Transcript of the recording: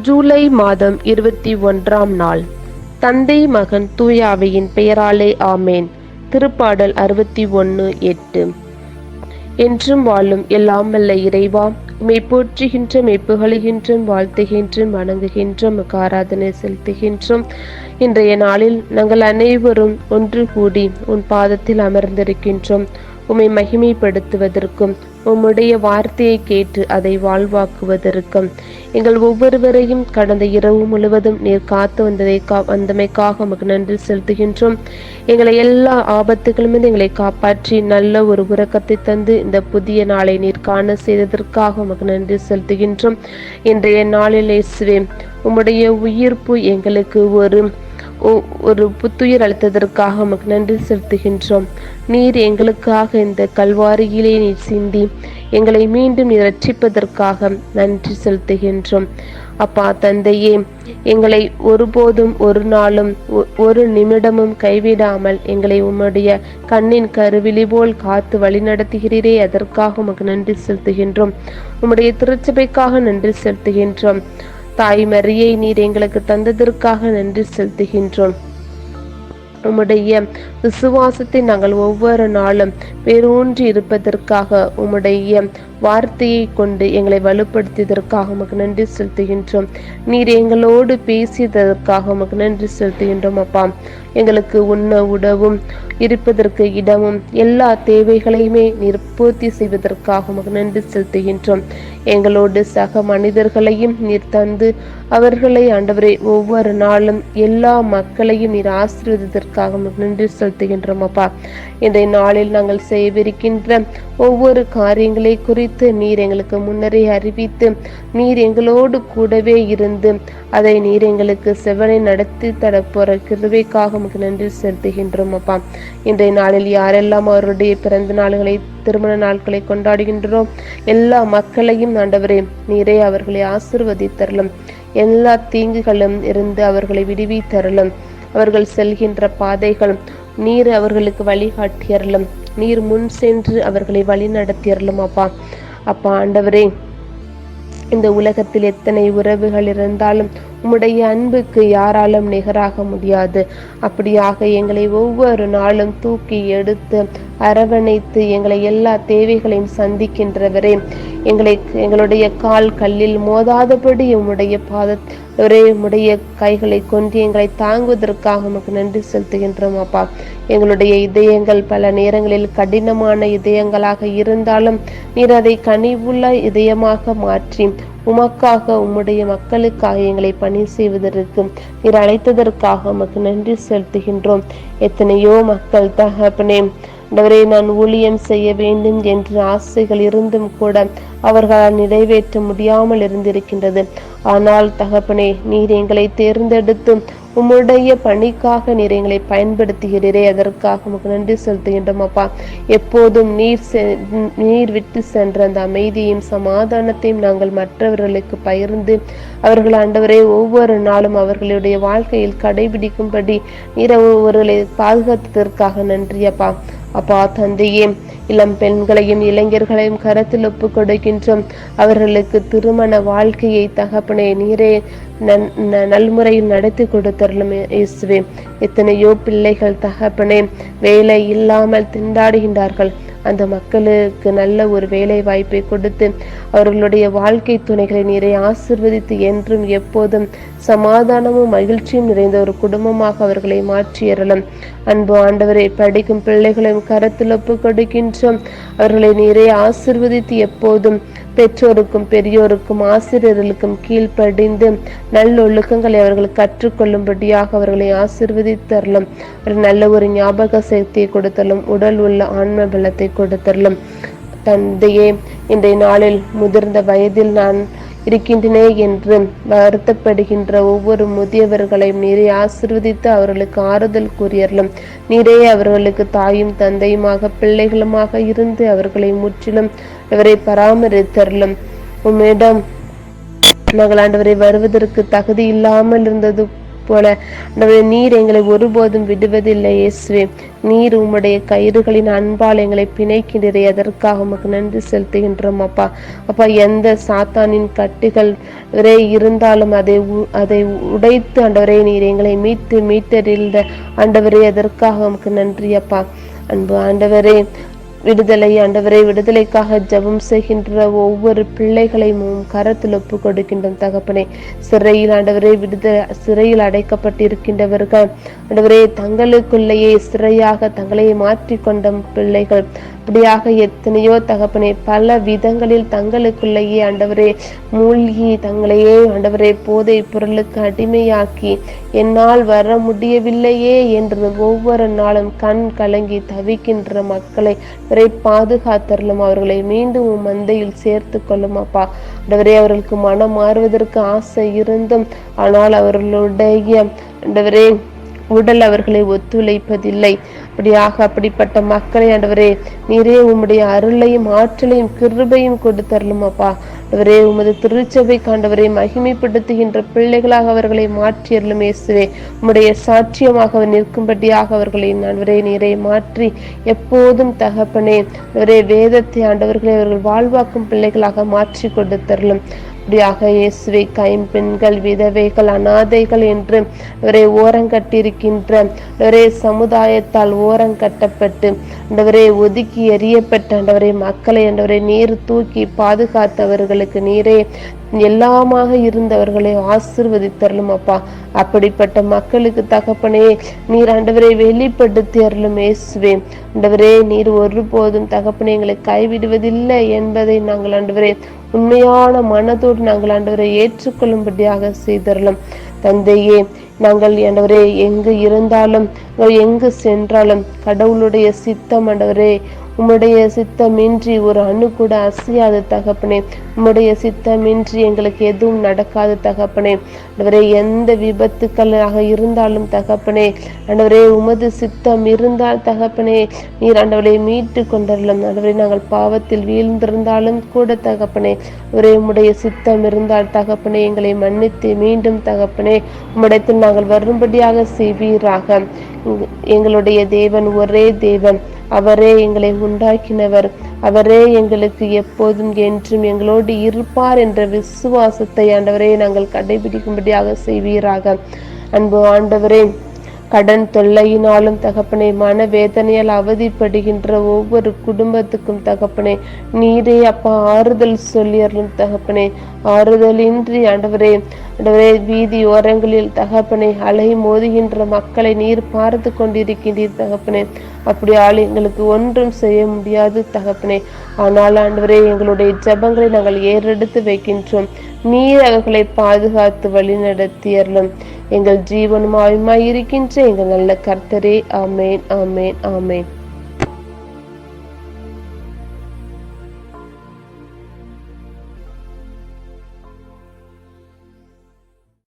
ஜூலை மாதம் இருபத்தி ஒன்றாம் நாள். தந்தை மகன் தூயாவையின் பெயராலே ஆமேன். திருப்பாடல் அறுபத்தி ஒன்று எட்டு. என்றும் வாழும் எல்லாம் வல்ல இறைவா உமை போற்றுகின்ற மெய்ப்புகழுகின்றோம் வாழ்த்துகின்றும் வணங்குகின்றோம் ஆராதனை செலுத்துகின்றோம். இன்றைய நாளில் நாங்கள் அனைவரும் ஒன்று கூடி உன் பாதத்தில் அமர்ந்திருக்கின்றோம். உம்மை மகிமைப்படுத்துவதற்கும் உம்முடைய வார்த்தையை கேட்டு அதை வாழ்வாக்குவதற்கும். எங்கள் ஒவ்வொருவரையும் கடந்த இரவு முழுவதும் நீர் காத்து வந்ததை கா வந்தமைக்காக உமக்கு நன்றி செலுத்துகின்றோம். எங்களை எல்லா ஆபத்துகளுமே எங்களை காப்பாற்றி நல்ல ஒரு உறக்கத்தை தந்து இந்த புதிய நாளை நீர் காண செய்ததற்காக உமக்கு நன்றி செலுத்துகின்றோம். இன்றைய நாளில் இயேசுவே உம்முடைய உயிர்ப்பு எங்களுக்கு ஒரு ஒரு புத்துயிர் அளித்ததற்காக உமக்கு நன்றி செலுத்துகின்றோம். நீர் எங்களுக்காக இந்த கல்வாரியிலே நீர் சிந்தி எங்களை மீண்டும் நீர் ரட்சிப்பதற்காக நன்றி செலுத்துகின்றோம். அப்பா தந்தையே எங்களை ஒருபோதும் ஒரு நாளும் ஒ- ஒரு நிமிடமும் கைவிடாமல் எங்களை உம்முடைய கண்ணின் கருவிழி போல் காத்து வழிநடத்துகிறீரே அதற்காக உமக்கு நன்றி செலுத்துகின்றோம். உம்முடைய திருச்சபைக்காக நன்றி செலுத்துகின்றோம். தாய் மரியை நீர் எங்களுக்கு தந்ததற்காக நன்றி செலுத்துகின்றோம். உம்முடைய விசுவாசத்தை நாங்கள் ஒவ்வொரு நாளும் வேரூன்றி இருப்பதற்காக உம்முடைய வார்த்தையை கொண்டு எங்களை வலுப்படுத்தியதற்காக உமக்கு நன்றி செலுத்துகின்றோம். நீர் எங்களோடு பேசியதற்காக உமக்கு நன்றி செலுத்துகின்றோம் அப்பா. எங்களுக்கு உண்ண உடவும் இருப்பதற்கு இடமும் எல்லா தேவைகளையுமே நீர் பூர்த்தி செய்வதற்காக நன்றி செலுத்துகின்றோம். எங்களோடு சக மனிதர்களையும் நீர் தந்து அவர்களை ஆண்டவரை ஒவ்வொரு நாளும் எல்லா மக்களையும் நீர் ஆசீர்வதித்ததற்காக நன்றி செலுத்துகின்றோம் அப்பா. இன்றைய நாளில் நாங்கள் செய்யவிருக்கின்ற ஒவ்வொரு காரியங்களை குறித்து நீர் எங்களுக்கு முன்னரே அறிவித்து நீர் எங்களோடு கூடவே இருந்து அதை நீர் எங்களுக்கு செவனை நடத்தி தரப்போற கிருவைக்காக உமக்கு நன்றி செலுத்துகின்றோம் அப்பா. இன்றைய நாளில் யாரெல்லாம் அவருடைய பிறந்த நாள்களை திருமண நாட்களை கொண்டாடுகின்றோம் எல்லா மக்களையும் ஆண்டவரே நீரே அவர்களை ஆசிர்வதித்தரலும் எல்லா தீங்குகளும் இருந்து அவர்களை விடுவித்தரலும் அவர்கள் செல்கின்ற பாதைகள் நீர் அவர்களுக்கு வழிகாட்டியறலும் நீர் முன் சென்று அவர்களை வழி நடத்தியறலும் அப்பா. அப்பா ஆண்டவரே இந்த உலகத்தில் எத்தனை உறவுகள் இருந்தாலும் உம்முடைய அன்புக்கு யாராலும் நிகராக முடியாது. அப்படியாக எங்களை ஒவ்வொரு நாளும் தூக்கி எடுத்து அரவணைத்து எங்களை எல்லா தேவைகளையும் சந்திக்கின்றவரே. எங்களை எங்களுடைய கால் கல்லில் மோதாதபடி உம்முடைய பாத ஒரே உடைய கைகளை கொண்டு எங்களை தாங்குவதற்காக உமக்கு நன்றி செலுத்துகின்றோம் அப்பா. எங்களுடைய இதயங்கள் பல நேரங்களில் கடினமான இதயங்களாக இருந்தாலும் நீர் அதை கனிவுள்ள இதயமாக மாற்றி உமக்காக உம்முடைய மக்களுக்காக எங்களை பணி செய்வதற்கு நீர் அழைத்ததற்காக உமக்கு நன்றி செலுத்துகின்றோம். எத்தனையோ மக்கள் தகப்பனே ஆண்டவரே நான் ஊழியம் செய்ய வேண்டும் என்ற ஆசைகள் இருந்தும் கூட அவர்களால் நிறைவேற்ற முடியாமல் இருந்திருக்கின்றது. ஆனால் தகப்பனே நீர் எங்களை தேர்ந்தெடுத்து உம்முடைய பணிக்காக நீர் எங்களை பயன்படுத்துகிறீரே அதற்காக உமக்கு நன்றி செலுத்துகின்றோம் அப்பா. எப்போதும் நீர் செ- நீர் விட்டு சென்ற அந்த அமைதியையும் சமாதானத்தையும் நாங்கள் மற்றவர்களுக்கு பகிர்ந்து அவர்கள் ஆண்டவரே ஒவ்வொரு நாளும் அவர்களுடைய வாழ்க்கையில் கடைபிடிக்கும்படி நீர் ஒருவர்களை பாதுகாத்ததற்காக நன்றி அப்பா. அப்பா தந்தையே இளம் பெண்களையும் இளைஞர்களையும் கரத்தில் ஒப்பு கொடுக்கின்றோம். அவர்களுக்கு திருமண வாழ்க்கையை தகப்பனே நீரே நன்- ந- நல்முறையில் நடத்தி கொடுத்தரலும் இயேசுவே. எத்தனையோ பிள்ளைகள் தகப்பனே வேலை இல்லாமல் திண்டாடுகின்றார்கள். அந்த மக்களுக்கு நல்ல ஒரு வேலை வாய்ப்பை கொடுத்து அவர்களுடைய வாழ்க்கை துணைகளை நீரை ஆசிர்வதித்து என்றும் எப்போதும் சமாதானமும் மகிழ்ச்சியும் நிறைந்த ஒரு குடும்பமாக அவர்களை மாற்றியறலாம் அன்பு ஆண்டவரை படிக்கும் பிள்ளைகளையும் கரத்தில் ஒப்பு கொடுக்கின்றோம். அவர்களை நீரை ஆசிர்வதித்து எப்போதும் பெற்றோருக்கும் பெரியோருக்கும் ஆசிரியர்களுக்கும் கீழ்ப்படிந்து நல்லொழுக்கங்களை அவர்கள் கற்றுக்கொள்ளும்படியாக அவர்களை ஆசிர்வதித்தரலும் ஒரு நல்ல ஒரு ஞாபக சக்தியை கொடுத்தலும் உடல் உள்ள ஆன்ம பலத்தை கொடுத்தரலும். தந்தையே இன்றைய நாளில் முதிர்ந்த வயதில் நான் இருக்கின்றனே என்று வருத்தப்படுகின்ற ஒவ்வொரு முதியவர்களையும் நீரை ஆசிர்வதித்து அவர்களுக்கு ஆறுதல் கூறியறலும் நீரே அவர்களுக்கு தாயும் தந்தையுமாக பிள்ளைகளுமாக இருந்து அவர்களை முற்றிலும் இவரை பராமரித்தரலும் உம்மிடம் நாங்கள் ஆண்டவரை வருவதற்கு தகுதி இல்லாமல் இருந்தது போல. நம்முடைய நீர் எங்களை ஒருபோதும் விடுவதில்லை இயேசுவே. நீர் உம்முடைய கயிறுகளின் அன்பால் எங்களை பிணைக்கின்றே அதற்காக உமக்கு நன்றி செலுத்துகின்றோம் அப்பா. அப்பா எந்த சாத்தானின் கட்டுகள் வரை இருந்தாலும் அதை அதை உடைத்து ஆண்டவரே நீர் எங்களை மீட்டு மீட்டறிந்த ஆண்டவரே அதற்காக உமக்கு நன்றி அப்பா. அன்பு ஆண்டவரே விடுதலை ஆண்டவரை விடுதலைக்காக ஜெபம் செய்கின்ற ஒவ்வொரு பிள்ளைகளையும் கரத்தில் ஒப்பு கொடுக்கின்றோம் தகப்பனே. சிறையில் ஆண்டவரே விடுதலை சிறையில் அடைக்கப்பட்டிருக்கின்றவர்கள். ஆண்டவரே தங்களுக்குள்ளேயே சிறையாக தங்களை மாற்றிக்கொண்ட பிள்ளைகள். அப்படியாக எத்தனையோ தகப்பனே பல விதங்களில் தங்களுக்குள்ளேயே ஆண்டவரே மூழ்கி தங்களையே ஆண்டவரே போதை பொருளுக்கு அடிமையாக்கி என்னால் வர முடியவில்லையே என்று ஒவ்வொரு நாளும் கண் கலங்கி தவிக்கின்ற மக்களை அவரை பாதுகாத்தரலும் அவர்களை மீண்டும் மந்தையில் சேர்த்து கொள்ளும் அப்பா. ஆண்டவரே அவர்களுக்கு மனம் மாறுவதற்கு ஆசை இருந்தும் ஆனால் அவர்களுடைய ஆண்டவரே உடல் அவர்களை ஒத்துழைப்பதில்லை. இப்படியாக அப்படிப்பட்ட மக்களை ஆண்டவரே நீரே உம்முடைய அருளையும் ஆற்றலையும் கிருபையும் கொடுத்தரலும் அப்பா ஆண்டவரே உமது திருச்சபை காண்டவரை மகிமைப்படுத்துகின்ற பிள்ளைகளாக அவர்களை மாற்றியறலும் இயேசுவே. உம்முடைய சாட்சியமாக நிற்கும்படியாக அவர்களை ஆண்டவரே நீரை மாற்றி எப்போதும் தகப்பனே. ஒரே வேதத்தை ஆண்டவர்களை அவர்கள் வாழ்வாக்கும் பிள்ளைகளாக மாற்றி கொடுத்தரலும் அப்படியாக இயேசுவை கைம்பெண்கள் விதவைகள் அனாதைகள் என்று இவரை ஓரங்கட்டியிருக்கின்ற ஒரே சமுதாயத்தால் ஓரங்கட்டப்பட்டு ஆண்டவரே ஒதுக்கி எறியப்பட்ட ஆண்டவரே மக்களை ஆண்டவரை நீர் தூக்கி பாதுகாத்தவர்களுக்கு நீரே எல்லாமாக இருந்தவர்களை ஆசிர்வதித்தரலும் அப்பா. அப்படிப்பட்ட மக்களுக்கு தகப்பனே நீர் ஆண்டவரை வெளிப்படுத்தி அருளும் இயேசுவே. ஆண்டவரே நீர் ஒருபோதும் தகப்பனே எங்களை கைவிடுவதில்லை என்பதை நாங்கள் ஆண்டவரே உண்மையான மனதோடு நாங்கள் ஆண்டவரை ஏற்றுக்கொள்ளும்படியாக செய்தரலும் தந்தையே நாங்கள் ஆண்டவரே எங்கு இருந்தாலும் எங்கு சென்றாலும் கடவுளுடைய சித்தம் ஆண்டவரே உம்முடைய சித்தமின்றி ஒரு அணு கூட அசையாது தகப்பனே. உம்முடைய சித்தமின்றி எங்களுக்கு எதுவும் நடக்காது தகப்பனே. ஆண்டவரே எந்த விபத்துக்களாக இருந்தாலும் தகப்பனே. ஆண்டவரே உமது சித்தம் இருந்தால் தகப்பனே. நீர் ஆண்டவரை மீட்டு கொண்டரலாம் ஆண்டவரே நாங்கள் பாவத்தில் வீழ்ந்திருந்தாலும் கூட தகப்பனே. ஒரே உம்முடைய சித்தம் இருந்தால் தகப்பனே எங்களை மன்னித்து மீண்டும் தகப்பனே. உம்மிடத்தில் நாங்கள் வரும்படியாக செய்வீராக. எங்களுடைய தேவன் ஒரே தேவன். அவரே எங்களை உண்டாக்கினவர். அவரே எங்களுக்கு எப்போதும் என்றும் எங்களோடு இருப்பார் என்ற விசுவாசத்தை ஆண்டவரே நாங்கள் கடைபிடிக்கும்படியாக செய்வீராக. அன்பு ஆண்டவரே கடன் தொல்லையினாலும் தகப்பனே மனவேதனையால் அவதிப்படுகின்ற ஒவ்வொரு குடும்பத்துக்கும் தகப்பனே நீரே அப்பா ஆறுதல் சொல்லியறலும் தகப்பனே. ஆறுதலின்றி ஆண்டவரே வீதி ஓரங்களில் தகப்பனை அலை மோதுகின்ற மக்களை நீர் பார்த்து கொண்டிருக்கின்றீர் தகப்பனே. அப்படியால் எங்களுக்கு ஒன்றும் செய்ய முடியாது தகப்பனே. ஆனால் ஆண்டவரே எங்களுடைய ஜெபங்களை நாங்கள் ஏறெடுத்து வைக்கின்றோம். நீர் அவர்களை பாதுகாத்து வழி நடத்தியறலும் எங்கள் ஜீவனுமாயுமாய் இருக்கின்ற எங்கள் நல்ல கர்த்தரே. ஆமேன் ஆமேன் ஆமேன்.